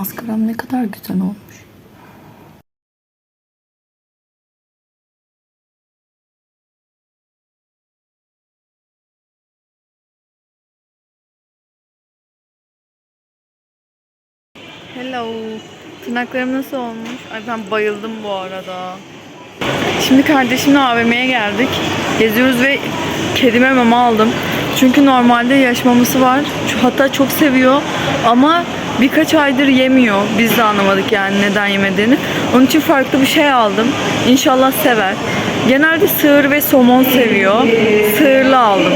maskaram ne kadar güzel olmuş. Hello. Tırnaklarım nasıl olmuş? Ay ben bayıldım bu arada. Şimdi kardeşimle AVM'ye geldik. Geziyoruz ve kedime mama aldım. Çünkü normalde yaş maması var. Hatta çok seviyor ama birkaç aydır yemiyor. Biz de anlamadık yani neden yemediğini. Onun için farklı bir şey aldım. İnşallah sever. Genelde sığır ve somon seviyor. Sığırlı aldım.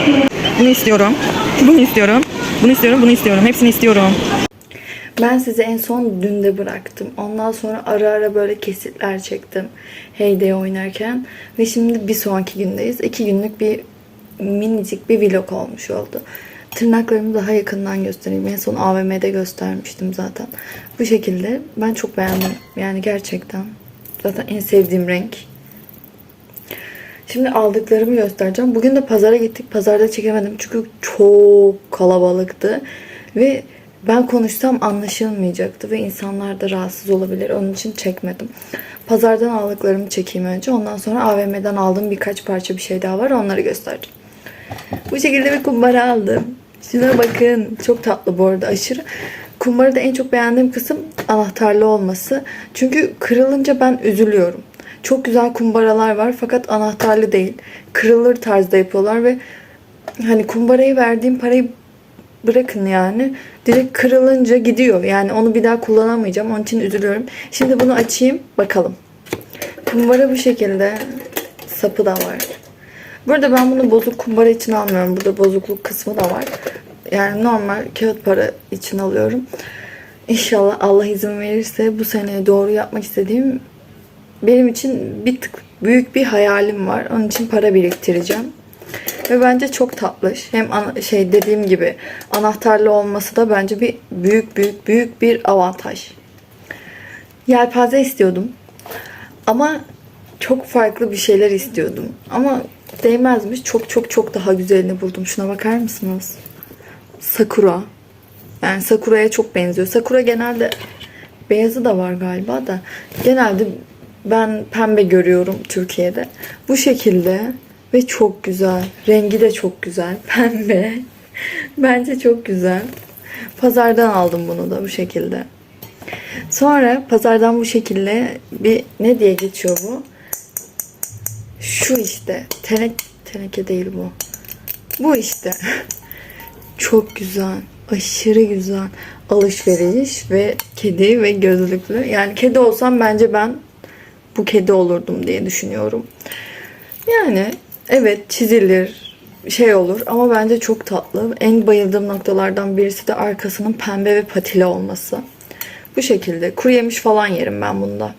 Bunu istiyorum. Bunu istiyorum. Bunu istiyorum. Bunu istiyorum. Hepsini istiyorum. Ben sizi en son dünde bıraktım. Ondan sonra ara ara böyle kesitler çektim. Heyday oynarken. Ve şimdi bir sonraki gündeyiz. İki günlük bir minicik bir vlog olmuş oldu. Tırnaklarımı daha yakından göstereyim. En son AVM'de göstermiştim zaten. Bu şekilde. Ben çok beğendim. Yani gerçekten. Zaten en sevdiğim renk. Şimdi aldıklarımı göstereceğim. Bugün de pazara gittik. Pazarda çekemedim çünkü çok kalabalıktı. Ve ben konuşsam anlaşılmayacaktı ve insanlar da rahatsız olabilir. Onun için çekmedim. Pazardan aldıklarımı çekeyim önce. Ondan sonra AVM'den aldığım birkaç parça bir şey daha var. Onları göstereceğim. Bu şekilde bir kumbara aldım. Şuna bakın. Çok tatlı bu arada aşırı. Kumbarada en çok beğendiğim kısım anahtarlı olması. Çünkü kırılınca ben üzülüyorum. Çok güzel kumbaralar var fakat anahtarlı değil. Kırılır tarzda yapıyorlar ve hani kumbarayı verdiğim parayı bırakın yani. Direkt kırılınca gidiyor. Yani onu bir daha kullanamayacağım. Onun için üzülüyorum. Şimdi bunu açayım. Bakalım. Kumbara bu şekilde. Sapı da var. Burada ben bunu bozuk kumbara için almıyorum. Burada bozukluk kısmı da var. Yani normal kağıt para için alıyorum. İnşallah Allah izin verirse bu sene doğru yapmak istediğim benim için bir tık büyük bir hayalim var. Onun için para biriktireceğim. Ve bence çok tatlış. Hem şey dediğim gibi anahtarlı olması da bence bir büyük büyük büyük bir avantaj. Yelpaze istiyordum. Ama çok farklı bir şeyler istiyordum. Ama değmezmiş. Çok çok çok daha güzelini buldum. Şuna bakar mısınız? Sakura. Yani Sakura'ya çok benziyor. Sakura genelde beyazı da var galiba da. Genelde ben pembe görüyorum Türkiye'de. Bu şekilde ve çok güzel. Rengi de çok güzel. Pembe. Bence çok güzel. Pazardan aldım bunu da bu şekilde. Sonra pazardan bu şekilde bir ne diye geçiyor bu? Şu işte. Tenek, teneke değil bu. Bu işte. Çok güzel. Aşırı güzel. Alışveriş ve kedi ve gözlüklü. Yani kedi olsam bence ben bu kedi olurdum diye düşünüyorum. Yani evet çizilir şey olur ama bence çok tatlı. En bayıldığım noktalardan birisi de arkasının pembe ve patili olması. Bu şekilde. Kuru yemiş falan yerim ben bunda.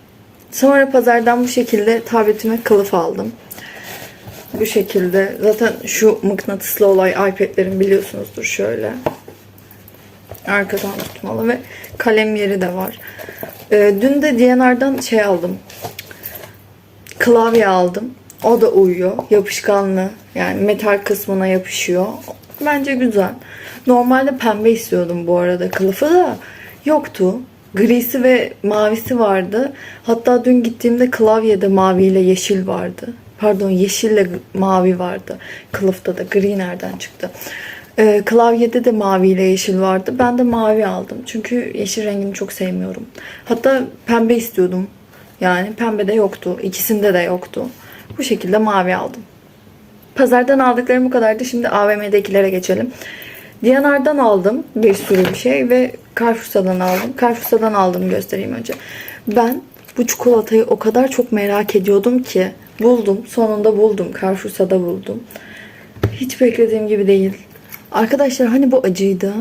Sonra pazardan bu şekilde tabletime kılıf aldım. Bu şekilde. Zaten şu mıknatıslı olay iPad'lerin biliyorsunuzdur şöyle. Arkadan tutmalı ve kalem yeri de var. Ee, dün de DNR'dan şey aldım. Klavye aldım. O da uyuyor. Yapışkanlı. Yani metal kısmına yapışıyor. Bence güzel. Normalde pembe istiyordum bu arada. Kılıfı da yoktu. Grisi ve mavisi vardı. Hatta dün gittiğimde klavyede maviyle yeşil vardı. Pardon yeşille mavi vardı. Kılıfta da gri nereden çıktı? Ee, klavyede de mavi ile yeşil vardı. Ben de mavi aldım. Çünkü yeşil rengini çok sevmiyorum. Hatta pembe istiyordum. Yani pembe de yoktu. İkisinde de yoktu. Bu şekilde mavi aldım. Pazardan aldıklarım bu kadardı. Şimdi AVM'dekilere geçelim. Diyanar'dan aldım bir sürü bir şey ve Carrefour'dan aldım. Carrefour'dan aldım göstereyim önce. Ben bu çikolatayı o kadar çok merak ediyordum ki buldum. Sonunda buldum. Carrefour'da buldum. Hiç beklediğim gibi değil. Arkadaşlar hani bu acıydı?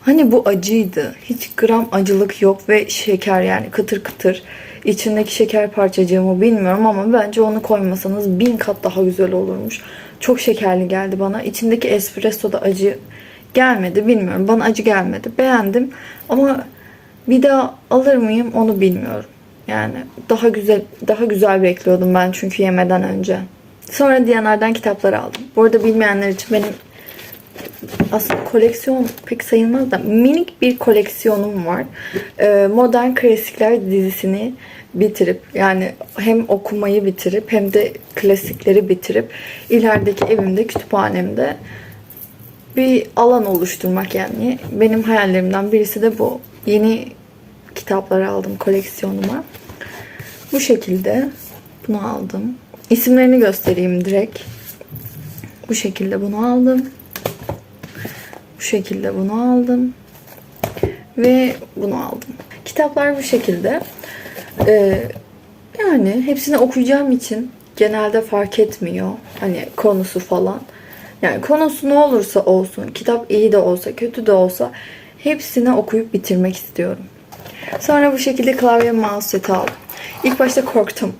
Hani bu acıydı. Hiç gram acılık yok ve şeker yani kıtır kıtır. İçindeki şeker parçacığı mı bilmiyorum ama bence onu koymasanız bin kat daha güzel olurmuş. Çok şekerli geldi bana. İçindeki espresso da acı gelmedi bilmiyorum. Bana acı gelmedi. Beğendim ama bir daha alır mıyım onu bilmiyorum. Yani daha güzel daha güzel bekliyordum ben çünkü yemeden önce. Sonra Diyanar'dan kitapları aldım. Bu arada bilmeyenler için benim aslında koleksiyon pek sayılmaz da minik bir koleksiyonum var. Ee, Modern Klasikler dizisini bitirip yani hem okumayı bitirip hem de klasikleri bitirip ilerideki evimde kütüphanemde bir alan oluşturmak yani. Benim hayallerimden birisi de bu. Yeni kitapları aldım koleksiyonuma. Bu şekilde bunu aldım. İsimlerini göstereyim direkt. Bu şekilde bunu aldım. Bu şekilde bunu aldım. Ve bunu aldım. Kitaplar bu şekilde. Ee, yani hepsini okuyacağım için genelde fark etmiyor. Hani konusu falan. Yani konusu ne olursa olsun, kitap iyi de olsa, kötü de olsa hepsini okuyup bitirmek istiyorum. Sonra bu şekilde klavye mouse seti aldım. İlk başta korktum.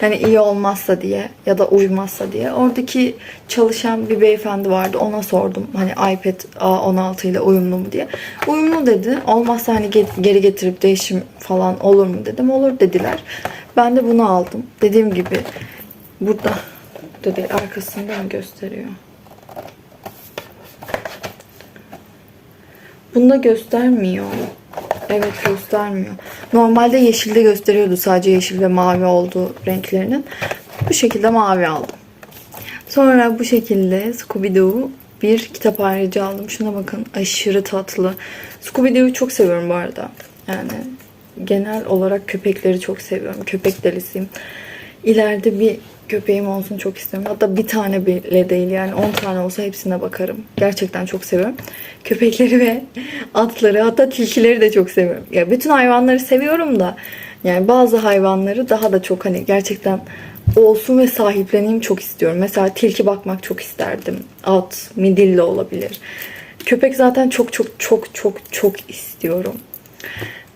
Hani iyi olmazsa diye ya da uymazsa diye. Oradaki çalışan bir beyefendi vardı. Ona sordum. Hani iPad A16 ile uyumlu mu diye. Uyumlu dedi. Olmazsa hani ge- geri getirip değişim falan olur mu dedim. Olur dediler. Ben de bunu aldım. Dediğim gibi burada. Burada değil arkasında mı gösteriyor? Bunda göstermiyor. Evet göstermiyor. Normalde yeşilde gösteriyordu sadece yeşil ve mavi olduğu renklerinin. Bu şekilde mavi aldım. Sonra bu şekilde Scooby-Doo bir kitap ayrıcı aldım. Şuna bakın aşırı tatlı. Scooby-Doo'yu çok seviyorum bu arada. Yani genel olarak köpekleri çok seviyorum. Köpek delisiyim. İleride bir köpeğim olsun çok istiyorum. Hatta bir tane bile değil yani 10 tane olsa hepsine bakarım. Gerçekten çok seviyorum. Köpekleri ve atları hatta tilkileri de çok seviyorum. Ya bütün hayvanları seviyorum da yani bazı hayvanları daha da çok hani gerçekten olsun ve sahipleneyim çok istiyorum. Mesela tilki bakmak çok isterdim. At, midilli olabilir. Köpek zaten çok çok çok çok çok istiyorum.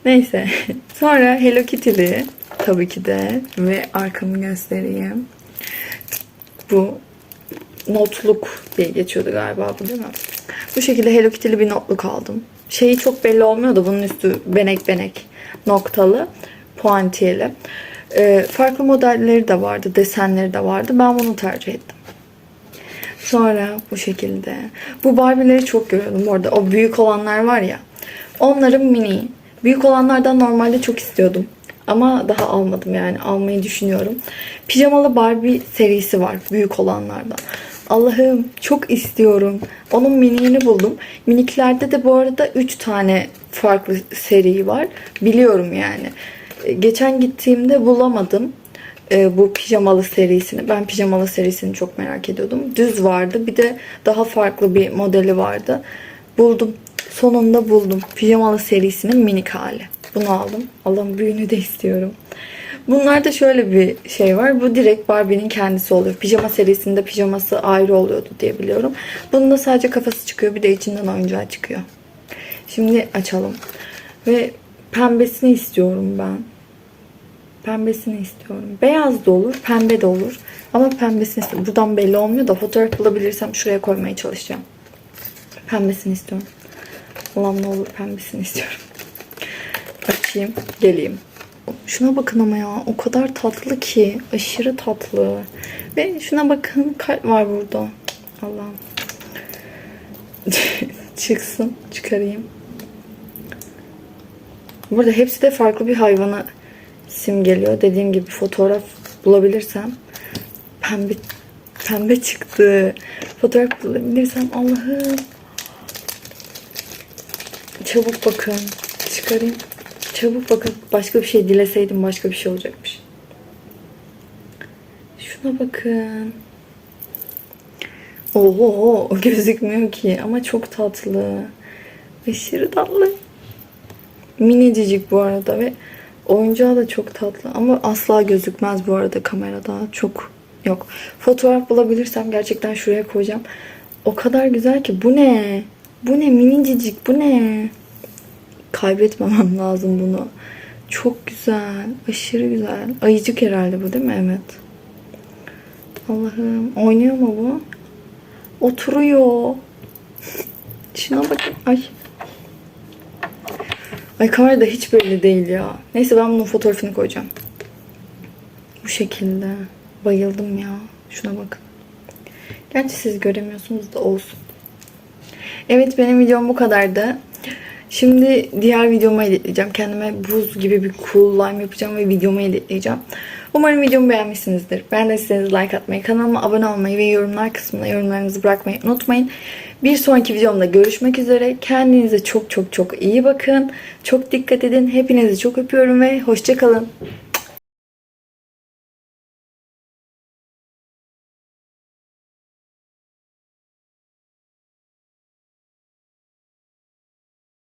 Neyse. Sonra Hello Kitty'li tabii ki de ve arkamı göstereyim. Bu notluk diye geçiyordu galiba bu değil mi? Bu şekilde Hello Kitty'li bir notluk aldım. Şeyi çok belli olmuyor da bunun üstü benek benek noktalı puantiyeli. Ee, farklı modelleri de vardı, desenleri de vardı. Ben bunu tercih ettim. Sonra bu şekilde. Bu Barbie'leri çok görüyordum orada. O büyük olanlar var ya. Onların mini. Büyük olanlardan normalde çok istiyordum. Ama daha almadım yani. Almayı düşünüyorum. Pijamalı Barbie serisi var. Büyük olanlardan. Allah'ım çok istiyorum. Onun miniğini buldum. Miniklerde de bu arada 3 tane farklı seri var. Biliyorum yani. E, Geçen gittiğimde bulamadım e, bu pijamalı serisini. Ben pijamalı serisini çok merak ediyordum. Düz vardı. Bir de daha farklı bir modeli vardı. Buldum. Sonunda buldum. Pijamalı serisinin minik hali. Bunu aldım. Allah'ım büyüğünü de istiyorum. Bunlarda şöyle bir şey var. Bu direkt Barbie'nin kendisi oluyor. Pijama serisinde pijaması ayrı oluyordu diye biliyorum. Bunun da sadece kafası çıkıyor. Bir de içinden oyuncağı çıkıyor. Şimdi açalım. Ve pembesini istiyorum ben. Pembesini istiyorum. Beyaz da olur, pembe de olur. Ama pembesini istiyorum. Buradan belli olmuyor da fotoğraf bulabilirsem şuraya koymaya çalışacağım. Pembesini istiyorum. Allah'ım ne olur pembesini istiyorum. Açayım, geleyim. Şuna bakın ama ya. O kadar tatlı ki. Aşırı tatlı. Ve şuna bakın. Kalp var burada. Allah'ım. Çıksın. Çıkarayım. Burada hepsi de farklı bir hayvana simgeliyor. Dediğim gibi fotoğraf bulabilirsem pembe pembe çıktı. Fotoğraf bulabilirsem Allah'ım. Çabuk bakın. Çıkarayım. Çabuk bakın. Başka bir şey dileseydim başka bir şey olacakmış. Şuna bakın. Oho gözükmüyor ki ama çok tatlı. Aşırı tatlı. Minicicik bu arada ve oyuncağı da çok tatlı ama asla gözükmez bu arada kamerada. Çok yok. Fotoğraf bulabilirsem gerçekten şuraya koyacağım. O kadar güzel ki bu ne? Bu ne minicicik bu ne? Kaybetmemem lazım bunu. Çok güzel. Aşırı güzel. Ayıcık herhalde bu değil mi? Evet. Allah'ım. Oynuyor mu bu? Oturuyor. Şuna bakın. Ay. Ay kamerada hiç belli değil ya. Neyse ben bunun fotoğrafını koyacağım. Bu şekilde. Bayıldım ya. Şuna bakın. Gerçi siz göremiyorsunuz da olsun. Evet benim videom bu kadardı. Şimdi diğer videomu editleyeceğim. Kendime buz gibi bir cool lime yapacağım ve videomu editleyeceğim. Umarım videomu beğenmişsinizdir. Beğendiyseniz like atmayı, kanalıma abone olmayı ve yorumlar kısmına yorumlarınızı bırakmayı unutmayın. Bir sonraki videomda görüşmek üzere. Kendinize çok çok çok iyi bakın. Çok dikkat edin. Hepinizi çok öpüyorum ve hoşçakalın.